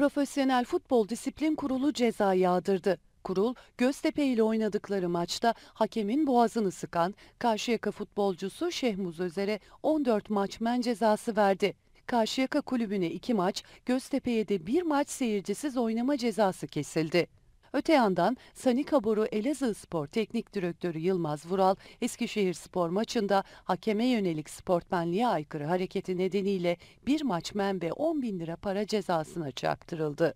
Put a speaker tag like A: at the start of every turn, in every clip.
A: Profesyonel Futbol Disiplin Kurulu ceza yağdırdı. Kurul, Göztepe ile oynadıkları maçta hakemin boğazını sıkan Karşıyaka futbolcusu Şehmuz Özer'e 14 maç men cezası verdi. Karşıyaka kulübüne 2 maç, Göztepe'ye de 1 maç seyircisiz oynama cezası kesildi. Öte yandan Sanika Boru Elazığ Spor Teknik Direktörü Yılmaz Vural, Eskişehir Spor maçında hakeme yönelik sportmenliğe aykırı hareketi nedeniyle bir maç men ve 10 bin lira para cezasına çarptırıldı.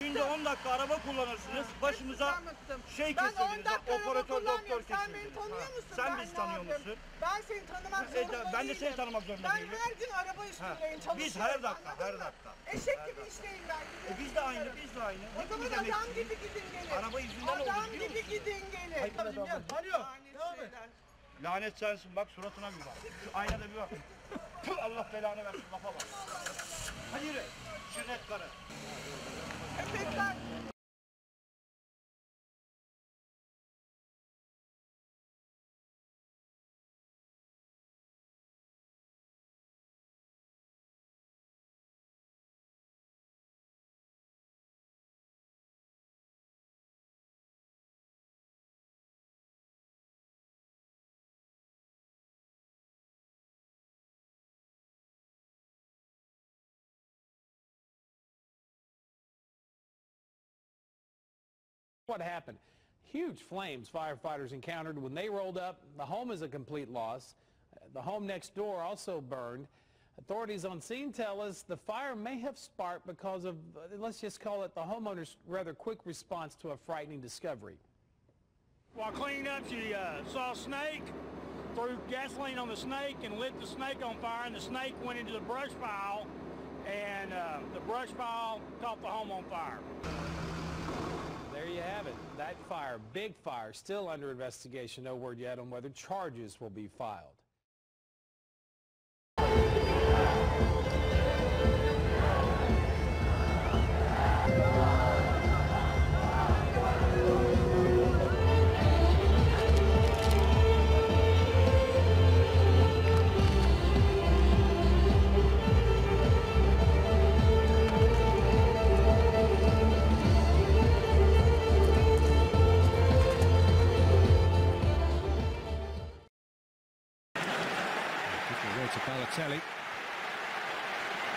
B: Günde 10 dakika araba kullanırsınız. Başımıza şey
C: Ben 10
B: kesildiniz.
C: dakika araba
B: Operatör doktor
C: kullanmıyorum. Sen beni tanıyor musun?
B: Sen
C: Ben
B: bizi tanıyor musun?
C: Ben seni tanımak zorunda
B: ben de
C: değilim.
B: seni tanımak zorunda
C: Ben
B: değilim.
C: her gün araba üstündeyim.
B: Biz her dakika, her dakika.
C: Eşek gibi işteyim ben.
B: E biz de aynı, biz de aynı.
C: O zaman
B: Hepimiz
C: adam gibi gidin gelin.
B: Araba yüzünden oldu,
C: Adam
B: biliyor
C: gibi
B: musun?
C: gidin gelin.
B: Hayır, adam-
C: ya,
B: Tanıyor.
C: lanet
B: Devam et.
C: şeyler.
B: Lanet sensin bak suratına bir bak. Şu aynada bir bak. Tüh, Allah belanı versin lafa bak. Hadi yürü. Şirnet karı.
C: Köpekler.
D: What happened? Huge flames firefighters encountered when they rolled up. The home is a complete loss. The home next door also burned. Authorities on scene tell us the fire may have sparked because of, let's just call it the homeowner's rather quick response to a frightening discovery.
B: While cleaning up, she uh, saw a snake, threw gasoline on the snake and lit the snake on fire, and the snake went into the brush pile, and uh, the brush pile caught the home on fire.
D: There you have it. That fire, big fire, still under investigation. No word yet on whether charges will be filed.
E: To Balotelli.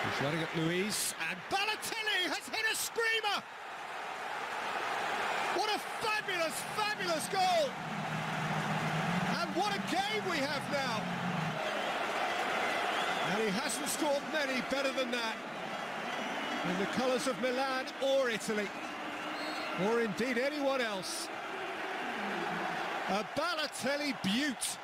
E: He's running at Louise, and Balotelli has hit a screamer! What a fabulous, fabulous goal! And what a game we have now! And he hasn't scored many better than that. In the colours of Milan or Italy, or indeed anyone else. A Balotelli beaut.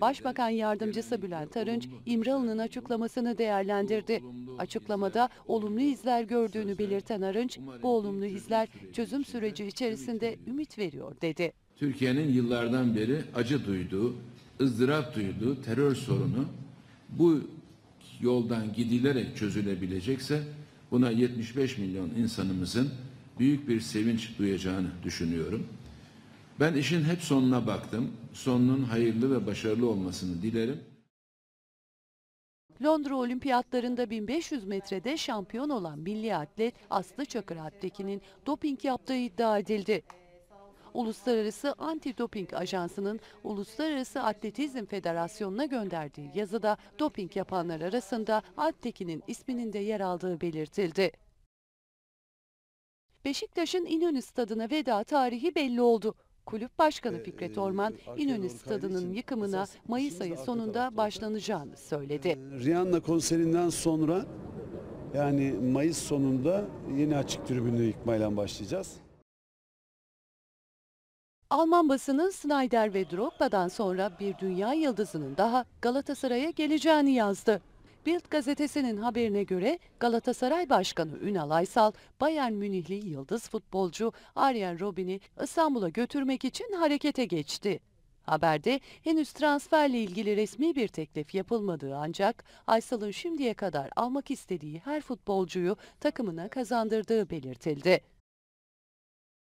A: Başbakan Yardımcısı Bülent Arınç, İmralı'nın açıklamasını değerlendirdi. Açıklamada olumlu izler gördüğünü belirten Arınç, bu olumlu izler çözüm süreci içerisinde ümit veriyor dedi.
F: Türkiye'nin yıllardan beri acı duyduğu, ızdırap duyduğu terör sorunu bu yoldan gidilerek çözülebilecekse buna 75 milyon insanımızın büyük bir sevinç duyacağını düşünüyorum. Ben işin hep sonuna baktım. Sonunun hayırlı ve başarılı olmasını dilerim.
A: Londra Olimpiyatlarında 1500 metrede şampiyon olan milli atlet Aslı Çakır Alptekin'in doping yaptığı iddia edildi. Uluslararası Anti-Doping Ajansı'nın Uluslararası Atletizm Federasyonu'na gönderdiği yazıda doping yapanlar arasında Alptekin'in isminin de yer aldığı belirtildi. Beşiktaş'ın İnönü Stadı'na veda tarihi belli oldu. Kulüp Başkanı Fikret Orman, İnönü Stadı'nın yıkımına Mayıs ayı sonunda başlanacağını söyledi.
G: Rihanna konserinden sonra yani Mayıs sonunda yeni açık tribünü yıkmayla başlayacağız.
A: Alman basını Snyder ve Drogba'dan sonra bir dünya yıldızının daha Galatasaray'a geleceğini yazdı. Bild gazetesinin haberine göre Galatasaray Başkanı Ünal Aysal, Bayern Münihli yıldız futbolcu Arjen Robben'i İstanbul'a götürmek için harekete geçti. Haberde henüz transferle ilgili resmi bir teklif yapılmadığı ancak Aysal'ın şimdiye kadar almak istediği her futbolcuyu takımına kazandırdığı belirtildi.